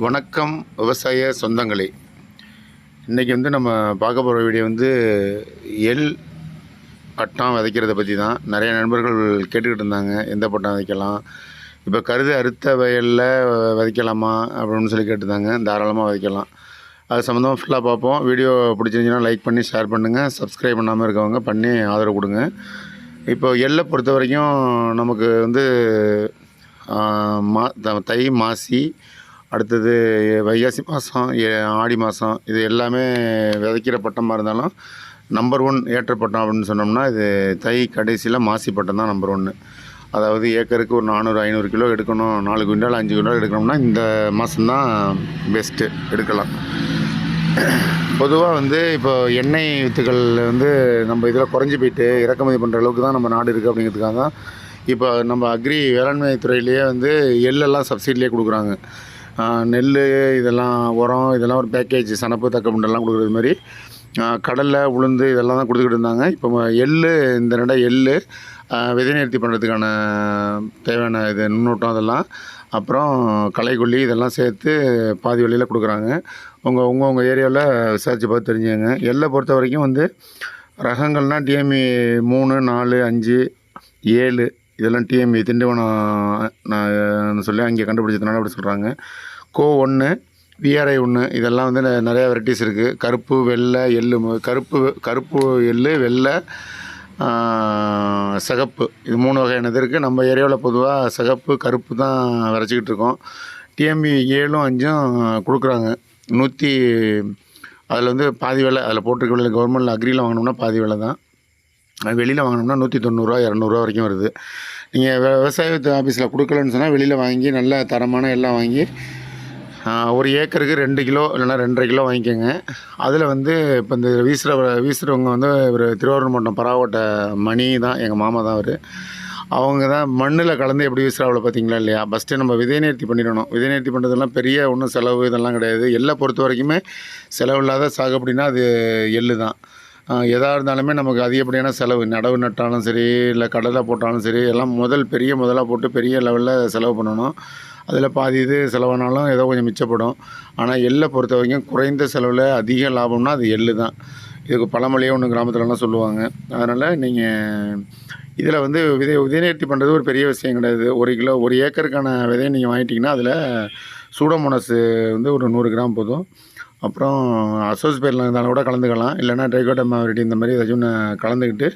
வணக்கம் விவசாய சொந்தங்களே. இன்றைக்கி வந்து நம்ம பார்க்க போகிற வீடியோ வந்து எள் பட்டம் விதைக்கிறத பற்றி தான். நிறைய நண்பர்கள் கேட்டுக்கிட்டு இருந்தாங்க. எந்த பட்டம் விதைக்கலாம்? இப்போ கருது அறுத்த வயலில் விதைக்கலாமா? அப்படின்னு சொல்லி கேட்டிருந்தாங்க. தாராளமாக விதைக்கலாம். அது சம்மந்தமாக ஃபுல்லாக பார்ப்போம். வீடியோ பிடிச்சிருந்துச்சுன்னா லைக் பண்ணி ஷேர் பண்ணுங்கள் சப்ஸ்கிரைப் பண்ணாமல் இருக்கவங்க பண்ணி ஆதரவு கொடுங்க. இப்போ எள்ளை பொறுத்த வரைக்கும் நமக்கு வந்து மா த- தை மாசி அடுத்தது வைகாசி மாதம் ஆடி மாதம் இது எல்லாமே விதைக்கிற பட்டமாக இருந்தாலும் நம்பர் ஒன் ஏற்ற பட்டம் அப்படின்னு சொன்னோம்னா இது தை கடைசியில் மாசி பட்டம் தான் நம்பர் ஒன்று அதாவது ஏக்கருக்கு ஒரு நானூறு ஐநூறு கிலோ எடுக்கணும் நாலு குவிண்டால் அஞ்சு குவிண்டால் எடுக்கணும்னா இந்த மாதம்தான் பெஸ்ட்டு எடுக்கலாம். பொதுவாக வந்து இப்போ எண்ணெய் வித்துக்கள் வந்து நம்ம இதில் குறைஞ்சி போயிட்டு இறக்குமதி பண்ணுற அளவுக்கு தான் நம்ம நாடு இருக்குது அப்படிங்கிறதுக்காக தான் இப்போ நம்ம அக்ரி வேளாண்மை துறையிலேயே வந்து எள்ளெல்லாம் சப்சிடிலேயே கொடுக்குறாங்க. நெல் இதெல்லாம் உரம் இதெல்லாம் ஒரு பேக்கேஜ் சனப்பு தக்கமுண்டெல்லாம் கொடுக்குறது மாதிரி. கடலை உளுந்து இதெல்லாம் தான் கொடுத்துக்கிட்டு இருந்தாங்க. இப்போ எள் இந்த நட எள்ளு விதை நிறுத்தி பண்ணுறதுக்கான தேவையான இது நுண்ணூட்டம் அதெல்லாம். அப்புறம் களைக்கொல்லி இதெல்லாம் சேர்த்து பாதி வழியில் கொடுக்குறாங்க. உங்கள் உங்கள் உங்கள் ஏரியாவில் விசாரித்து பார்த்து தெரிஞ்சுங்க எல்லை பொறுத்த வரைக்கும் வந்து ரகங்கள்னால் டிஎம்இ மூணு நாலு அஞ்சு ஏழு. இதெல்லாம் டிஎம்இ திண்டிவனம் நான் சொல்லி அங்கே கண்டுபிடிச்சதுனால அப்படி சொல்கிறாங்க கோ ஒன்று விஆர்ஐ ஒன்று இதெல்லாம் வந்து நெ- நிறைய வெரைட்டிஸ் இருக்குது கருப்பு வெள்ளை எள்ளு கருப்பு கருப்பு எள்ளு வெள்ளை சிகப்பு. இது மூணு வகையானது இருக்குது நம்ம ஏரியாவில் பொதுவாக சிகப்பு கருப்பு தான் விரைச்சிக்கிட்டு இருக்கோம். டிஎம்பி ஏழும் அஞ்சும் கொடுக்குறாங்க. நூற்றி அதில் வந்து பாதி விலை அதில் போட்டிருக்க விலை கவர்மெண்ட்டில் அக்ரியில் வாங்கினோம்னா பாதி விலை தான். வெளியில் வாங்கினோம்னா நூற்றி தொண்ணூறுரூவா இரநூறுவா வரைக்கும் வருது. நீங்கள் விவசாய ஆஃபீஸில் கொடுக்கலன்னு சொன்னால் வெளியில் வாங்கி நல்ல தரமான எல்லாம் வாங்கி ஒரு ஏக்கருக்கு ரெண்டு கிலோ இல்லைன்னா ரெண்டரை கிலோ வாங்கிக்கோங்க. அதில் வந்து இப்போ இந்த வீசுகிற வீசுகிறவங்க வந்து ஒரு திருவாரூர் மாவட்டம் பராவட்ட மணி தான் எங்கள் மாமா தான் அவர். அவங்க தான் மண்ணில் கலந்து எப்படி வீசுகிறாவில் பார்த்தீங்களா இல்லையா? ஃபஸ்ட்டு நம்ம விதை நேர்த்தி பண்ணிடணும். விதை நேர்த்தி பெரிய ஒன்றும் செலவு இதெல்லாம் கிடையாது. எல்லை பொறுத்த வரைக்குமே செலவு இல்லாத சாகுபடினா அது எள்ளு தான். எதாக இருந்தாலுமே நமக்கு அதிகப்படியான செலவு. நடவு நட்டாலும் சரி இல்லை கடலை போட்டாலும் சரி எல்லாம் முதல் பெரிய முதலாக போட்டு பெரிய லெவலில் செலவு பண்ணணும். அதில் பாதி இது செலவானாலும் ஏதோ கொஞ்சம் மிச்சப்படும். ஆனால் எள்ளை பொறுத்த வரைக்கும் குறைந்த செலவில் அதிக லாபம்னா அது எள்ளு தான். இதுக்கு பழமொழியே ஒன்று கிராமத்துலலாம் சொல்லுவாங்க. அதனால் நீங்கள் இதில் வந்து விதை விதைநேர்த்தி பண்ணுறது ஒரு பெரிய விஷயம் கிடையாது. ஒரு கிலோ ஒரு ஏக்கருக்கான விதையை நீங்கள் வாங்கிட்டீங்கன்னா அதில் சூடோமோனஸ் வந்து ஒரு நூறு கிராம் போதும். அப்புறம் அசோஸ்பேரில் இருந்தாலும் கூட கலந்துக்கலாம். இல்லைன்னா ட்ரைகோட்டமா வெரைட்டி இந்த மாதிரி ஏதாச்சும் ஒன்று கலந்துக்கிட்டு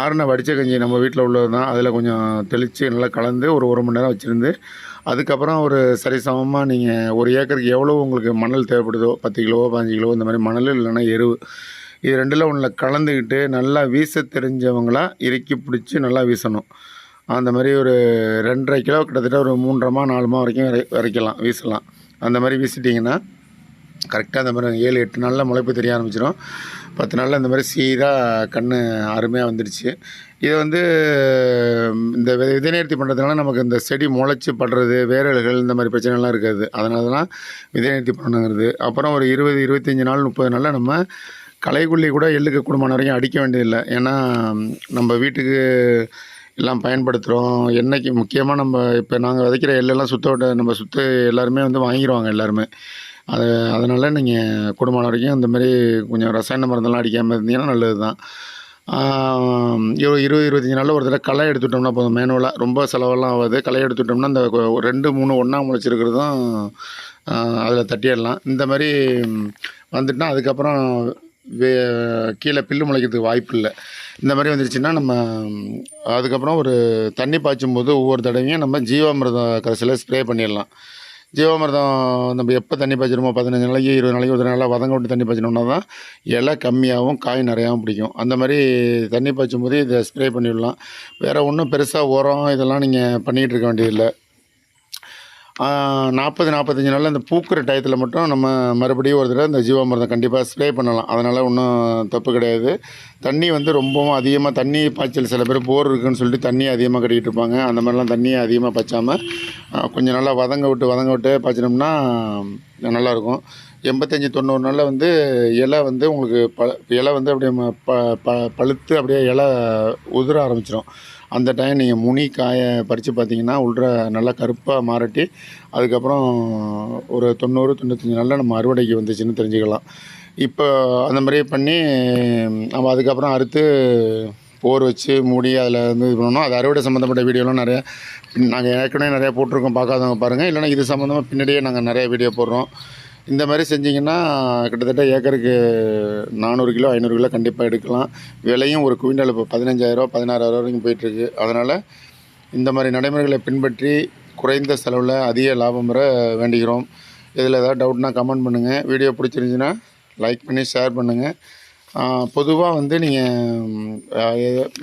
ஆறுன வடிச்ச கஞ்சி நம்ம வீட்டில் உள்ளது தான். அதில் கொஞ்சம் தெளித்து நல்லா கலந்து ஒரு ஒரு மணி நேரம் வச்சுருந்து அதுக்கப்புறம் ஒரு சரிசமமாக நீங்கள் ஒரு ஏக்கருக்கு எவ்வளோ உங்களுக்கு மணல் தேவைப்படுதோ பத்து கிலோவோ பதினஞ்சு கிலோ இந்த மாதிரி மணல் இல்லைன்னா எருவு இது ரெண்டில் ஒன்றில் கலந்துக்கிட்டு நல்லா வீச தெரிஞ்சவங்களாம் இறுக்கி பிடிச்சி நல்லா வீசணும். அந்த மாதிரி ஒரு ரெண்டரை கிலோ கிட்டத்தட்ட ஒரு மூன்றரை நாலு மா வரைக்கும் விரை வீசலாம். அந்த மாதிரி வீசிட்டிங்கன்னா கரெக்டாக அந்த மாதிரி ஏழு எட்டு நாளில் முளைப்பு தெரிய ஆரம்பிச்சிடும் பத்து நாளில் இந்த மாதிரி சீராக கண் அருமையாக வந்துடுச்சு இதை வந்து இந்த விதை நேர்த்தி பண்ணுறதுனால நமக்கு இந்த செடி முளைச்சி படுறது வேரல்கள் இந்த மாதிரி பிரச்சனைலாம் இருக்காது. அதனால தான் விதை நேர்த்தி பண்ணணுங்கிறது. அப்புறம் ஒரு இருபது இருபத்தஞ்சி நாள் முப்பது நாளில் நம்ம களைக்குள்ளி கூட எள்ளுக்கு குடும்பம் வரைக்கும் அடிக்க வேண்டியதில்லை. ஏன்னா நம்ம வீட்டுக்கு எல்லாம் பயன்படுத்துகிறோம் என்னைக்கு முக்கியமாக நம்ம இப்போ நாங்கள் விதைக்கிற எள்ளெல்லாம் சுத்த விட்ட நம்ம சுத்த எல்லாருமே வந்து வாங்கிடுவாங்க எல்லாருமே. அது அதனால் நீங்கள் குடும்பம் வரைக்கும் இந்தமாரி கொஞ்சம் ரசாயன மருந்தெல்லாம் அடிக்காமல் இருந்தீங்கன்னா நல்லது தான் இருபது இருபது இருபத்தஞ்சி நாளில் ஒரு தடவை களை எடுத்துட்டோம்னா போதும். மேனுவலாக ரொம்ப செலவெல்லாம் ஆகாது. களை எடுத்துட்டோம்னா அந்த ரெண்டு மூணு ஒன்றா முளைச்சிருக்கிறதும் அதில் தட்டிடலாம். இந்த மாதிரி வந்துட்டுனா அதுக்கப்புறம் வே கீழே பில்லு முளைக்கிறதுக்கு வாய்ப்பு இல்லை. இந்த மாதிரி வந்துருச்சுன்னா நம்ம அதுக்கப்புறம் ஒரு தண்ணி பாய்ச்சும் போது ஒவ்வொரு தடவையும் நம்ம ஜீவாமிர்த கரைசலை ஸ்ப்ரே பண்ணிடலாம். ஜீவாமிர்தம் நம்ம எப்போ தண்ணி பாய்ச்சிருமோ பதினஞ்சு நாளைக்கு இருபது நாளைக்கு ஒரு நாளாக வதங்க விட்டு தண்ணி பாய்ச்சினோம்னா தான் இலை கம்மியாகவும் காய் நிறையாவும் பிடிக்கும். அந்த மாதிரி தண்ணி பாய்ச்சும் போது இதை ஸ்ப்ரே பண்ணிவிடலாம் வேறு ஒன்றும் பெருசாக உரம் இதெல்லாம் நீங்கள் பண்ணிகிட்டு இருக்க வேண்டியதில்லை. நாற்பது நாற்பத்தஞ்சு நாளில் அந்த பூக்கிற டயத்தில் மட்டும் நம்ம மறுபடியும் ஒரு தடவை இந்த ஜீவாமிரதம் கண்டிப்பாக ஸ்ப்ரே பண்ணலாம். அதனால் ஒன்றும் தப்பு கிடையாது. தண்ணி வந்து ரொம்பவும் அதிகமாக தண்ணி பாய்ச்சல் சில பேர் போர் இருக்குன்னு சொல்லிட்டு தண்ணி அதிகமாக கட்டிகிட்டு இருப்பாங்க. அந்த மாதிரிலாம் தண்ணியை அதிகமாக பாய்ச்சாமல் கொஞ்சம் நல்லா வதங்க விட்டு வதங்க விட்டு பாய்ச்சினோம்னா நல்லாயிருக்கும் எண்பத்தஞ்சி தொண்ணூறு நாளில் வந்து இலை வந்து உங்களுக்கு ப இலை வந்து அப்படியே ப ப பழுத்து அப்படியே இலை உதிர ஆரம்பிச்சிடும் அந்த டைம் நீங்கள் முனி காயை பறித்து பார்த்தீங்கன்னா உள்ள நல்லா கருப்பாக மாறட்டி அதுக்கப்புறம் ஒரு தொண்ணூறு தொண்ணூத்தஞ்சு நாளில் நம்ம அறுவடைக்கு வந்துச்சுன்னு தெரிஞ்சுக்கலாம். இப்போ அந்த மாதிரியே பண்ணி நம்ம அதுக்கப்புறம் அறுத்து போர் வச்சு மூடி அதில் வந்து இது பண்ணணும். அது அறுவடை சம்மந்தப்பட்ட வீடியோலாம் நிறையா நாங்கள் ஏற்கனவே நிறையா போட்டிருக்கோம். பார்க்காதவங்க பாருங்கள் இல்லைன்னா இது சம்மந்தமாக பின்னாடியே நாங்கள் நிறைய வீடியோ போடுறோம். இந்த மாதிரி செஞ்சிங்கன்னா கிட்டத்தட்ட ஏக்கருக்கு நானூறு கிலோ ஐநூறு கிலோ கண்டிப்பாக எடுக்கலாம். விலையும் ஒரு குவிண்டால் இப்போ பதினஞ்சாயிரரூவா பதினாறாயிரம் வரைக்கும் போயிட்டுருக்கு. அதனால் இந்த மாதிரி நடைமுறைகளை பின்பற்றி குறைந்த செலவில் அதிக லாபம் பெற வேண்டுகிறோம். இதில் ஏதாவது டவுட்னா கமெண்ட் பண்ணுங்கள் வீடியோ பிடிச்சிருந்துச்சின்னா லைக் பண்ணி ஷேர் பண்ணுங்கள் பொதுவாக வந்து நீங்கள்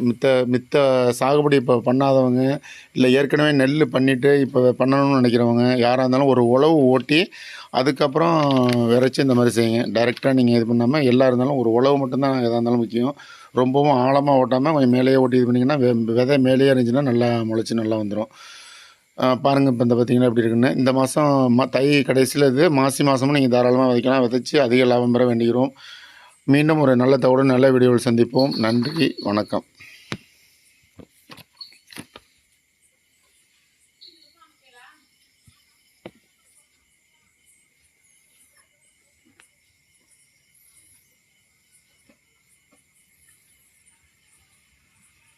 மித்த மித்த சாகுபடி இப்போ பண்ணாதவங்க இல்லை ஏற்கனவே நெல் பண்ணிவிட்டு இப்போ பண்ணணும்னு நினைக்கிறவங்க யாராக இருந்தாலும் ஒரு உழவு ஓட்டி அதுக்கப்புறம் விரைச்சி இந்த மாதிரி செய்யுங்க. டைரெக்டாக நீங்கள் இது பண்ணாமல் எல்லா இருந்தாலும் ஒரு உழவு மட்டும்தான் எதாக இருந்தாலும் முக்கியம். ரொம்பவும் ஆழமாக ஓட்டாமல் கொஞ்சம் மேலேயே ஓட்டி இது பண்ணிங்கன்னா வெ- விதை மேலேயே இருந்துச்சுன்னா நல்லா முளைச்சி நல்லா வந்துடும் பாருங்கள் இப்போ இந்த பார்த்தீங்கன்னா எப்படி இருக்குன்னு. இந்த மாதம் ம தை கடைசியில் இது மாசி மாதமும் நீங்கள் தாராளமாக விதைக்கலாம். விதைச்சி அதிக லாபம் பெற வேண்டிக்கிறோம். மீண்டும் ஒரு நல்ல தகவலும் நல்ல வீடியோவில் சந்திப்போம். நன்றி. வணக்கம்.